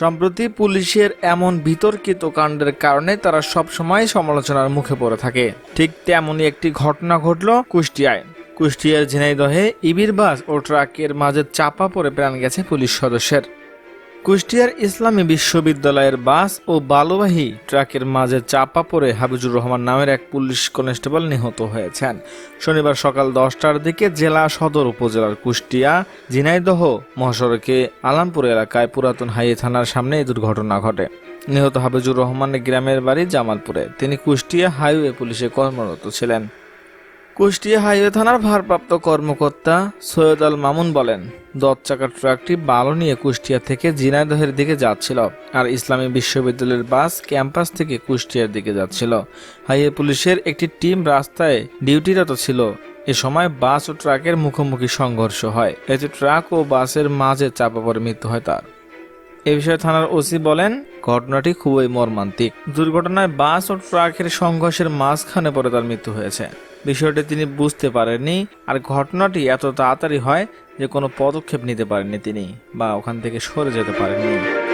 সম্প্রতি পুলিশের এমন বিতর্কিত কাণ্ডের কারণে তারা সবসময় সমালোচনার মুখে পড়ে থাকে। ঠিক তেমনই একটি ঘটনা ঘটল কুষ্টিয়ায়। কুষ্টিয়ার ঝিনাইদহে ইবির বাস ও ট্রাকের মাঝে চাপা পড়ে প্রাণ গেছে পুলিশ সদস্যের। কুষ্টিয়ার ইসলামী বিশ্ববিদ্যালয়ের বাস ও বালুবাহী ট্রাকের মাঝে চাপা পড়ে হাবিজুর রহমান নামের এক পুলিশ কনস্টেবল নিহত হয়েছেন। শনিবার সকাল দশটার দিকে জেলা সদর উপজেলার কুষ্টিয়া, ঝিনাইদহ মহাসড়কে আলামপুর এলাকায় পুরাতন হাইয়ে থানার সামনে এই দুর্ঘটনা ঘটে। নিহত হাবিজুর রহমানের গ্রামের বাড়ি জামালপুরে। তিনি কুষ্টিয়া হাইওয়ে পুলিশে কর্মরত ছিলেন। কুষ্টিয়া হাইওয়ে থানার ভারপ্রাপ্ত কর্মকর্তা সৈয়দ আল মামুন বলেন দশ চাকার ট্রাকটি বালু নিয়ে কুষ্টিয়া থেকে জিনাইদহের দিকে যাচ্ছিল আর ইসলামী বিশ্ববিদ্যালয়ের বাস ক্যাম্পাস থেকে কুষ্টিয়ার দিকে যাচ্ছিল। হাইওয়ে পুলিশের একটি টিম রাস্তায় ডিউটিরত ছিল। এ সময় বাস ও ট্রাকের মুখোমুখি সংঘর্ষ হয়। এতে ট্রাক ও বাসের মাঝে চাপা পড়ে মৃত্যু হয় তার। এ বিষয়ে থানার ওসি বলেন ঘটনাটি খুবই মর্মান্তিক। দুর্ঘটনায় বাস ও ট্রাকের সংঘর্ষের মাঝখানে পরে তার মৃত্যু হয়েছে। বিষয়টি তিনি বুঝতে পারেননি আর ঘটনাটি এত তাড়াতাড়ি হয় যে কোনো পদক্ষেপ নিতে পারেননি তিনি বা ওখান থেকে সরে যেতে পারেননি।